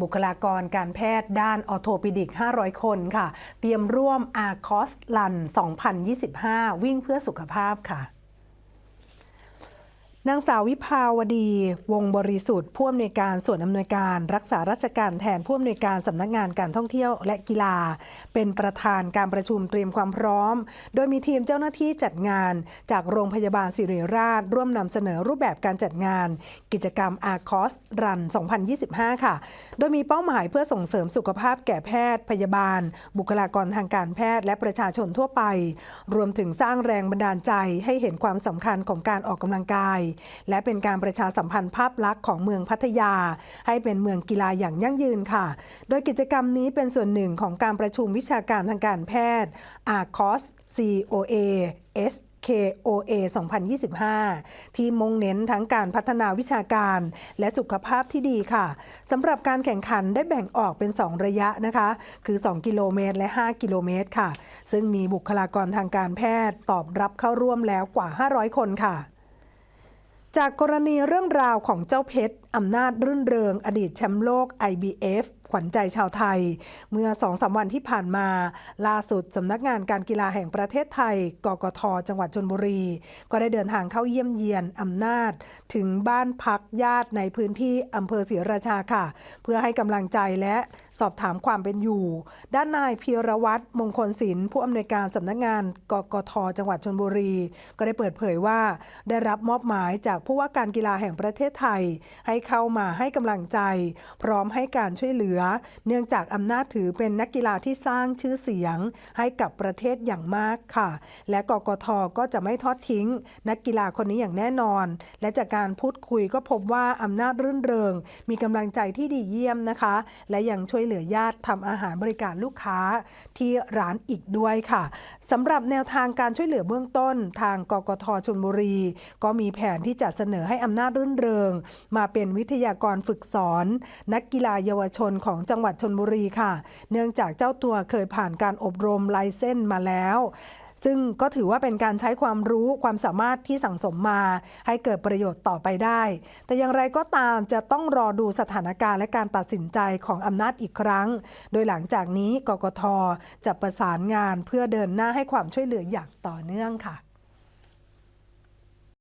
บุคลากรการแพทย์ด้านออโทปิดิก 500 คนค่ะ เตรียมร่วมอาคอสลัน 2025 วิ่งเพื่อสุขภาพค่ะ นางสาววิภาวดี วงบริสุทธิ์ผู้อำนวยการส่วนอำนวยการรักษาราชการแทนผู้อำนวยการสำนักงานการท่องเที่ยวและกีฬา เป็นประธานการประชุมเตรียมความพร้อม โดยมีทีมเจ้าหน้าที่จัดงาน จากโรงพยาบาลสิริราช ร่วมนำเสนอรูปแบบการจัดงาน กิจกรรมอาคอสรัน 2025 ค่ะ โดยมีเป้าหมายเพื่อส่งเสริมสุขภาพแก่แพทย์ พยาบาล บุคลากรทางการแพทย์และประชาชนทั่วไป รวมถึงสร้างแรงบันดาลใจให้เห็นความสำคัญของการออกกำลังกายและเป็นการประชาสัมพันธ์ภาพลักษณ์ของเมืองพัทยา ให้เป็นเมืองกีฬาอย่างยั่งยืนค่ะ โดยกิจกรรมนี้เป็นส่วนหนึ่งของการประชุมวิชาการทางการแพทย์ ARCOS COA S KOA 2025 ที่มุ่งเน้นทั้งการพัฒนาวิชาการและสุขภาพที่ดีค่ะสำหรับการแข่งขันได้แบ่งออกเป็น 2 ระยะนะคะ คือ 2 กิโลเมตรและ 5 กิโลเมตรค่ะ ซึ่งมีบุคลากรทางการแพทย์ตอบรับเข้าร่วมแล้วกว่า 500 คนค่ะ จากกรณีเรื่องราวของเจ้าเพชรอำนาจรื่นเริง อดีตแชมป์โลก IBF ขวัญใจชาวไทย เมื่อสองสามวันที่ผ่านมา ล่าสุดสำนักงานการกีฬาแห่งประเทศไทย กกท จังหวัดชนบุรี ก็ได้เดินทางเข้าเยี่ยมเยียนอำนาจ ถึงบ้านพักญาติในพื้นที่อำเภอศรีราชาค่ะ เพื่อให้กำลังใจและสอบถามความเป็นอยู่ ด้านนายพีรวัตรมงคลศิลป์ผู้อำนวยการสำนักงาน กกท จังหวัดชนบุรี ก็ได้เปิดเผยว่าได้รับมอบหมายจากผู้ว่าการกีฬาแห่งประเทศไทย ให้เข้ามาให้กำลังใจ พร้อมให้การช่วยเหลือ เนื่องจากอำนาจถือเป็นนักกีฬาที่สร้างชื่อเสียง ให้กับประเทศอย่างมากค่ะ และกกทก็จะไม่ทอดทิ้ง นักกีฬาคนนี้อย่างแน่นอน และจากการพูดคุยก็พบว่าอำนาจรื่นเริง มีกำลังใจที่ดีเยี่ยมนะคะ และยังช่วยเหลือญาติทำอาหารบริการลูกค้าที่ร้านอีกด้วยค่ะสำหรับแนวทางการช่วยเหลือเบื้องต้น ทางกกทชลบุรี ก็มีแผนที่จะเสนอให้อำนาจรื่นเริง มาเป็นวิทยากรฝึกสอน นักกีฬาเยาวชนของจังหวัดชนบุรีค่ะ เนื่องจากเจ้าตัวเคยผ่านการอบรมไลเส้นมาแล้วซึ่งก็ถือว่าเป็นการใช้ความรู้ความสามารถที่สั่งสมมา ให้เกิดประโยชน์ต่อไปได้ แต่อย่างไรก็ตามจะต้องรอดูสถานการณ์และการตัดสินใจของอำนาจอีกครั้ง โดยหลังจากนี้กกทจะประสานงานเพื่อเดินหน้าให้ความช่วยเหลืออย่างต่อเนื่องค่ะ